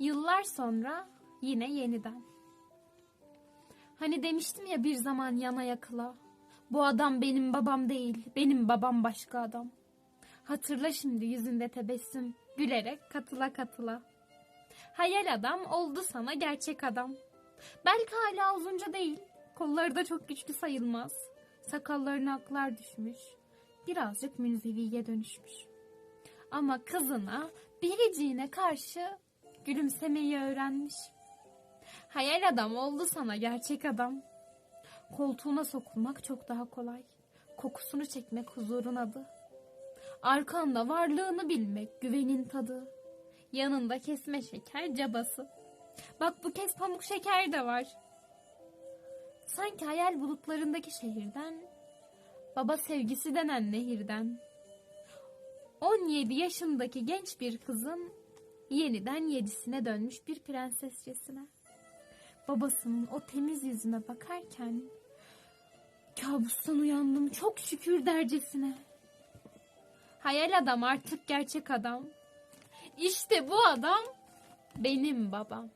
Yıllar sonra yine yeniden. Hani demiştim ya bir zaman yana yakıla. Bu adam benim babam değil, benim babam başka adam. Hatırla şimdi yüzünde tebessüm, gülerek katıla katıla. Hayal adam oldu sana gerçek adam. Belki hala uzunca değil, kolları da çok güçlü sayılmaz. Sakallarına aklar düşmüş, birazcık münzeviye dönüşmüş. Ama kızına, biriciğine karşı gülümsemeyi öğrenmiş. Hayal adam oldu sana gerçek adam. Koltuğuna sokulmak çok daha kolay. Kokusunu çekmek huzurun adı. Arkanda varlığını bilmek güvenin tadı. Yanında kesme şeker cabası. Bak bu kez pamuk şeker de var. Sanki hayal bulutlarındaki şehirden, baba sevgisi denen nehirden. 17 yaşındaki genç bir kızın yeniden yedisine dönmüş bir prensesçesine. Babasının o temiz yüzüne bakarken kabustan uyandım çok şükür dercesine. Hayal adam artık gerçek adam. İşte bu adam benim babam.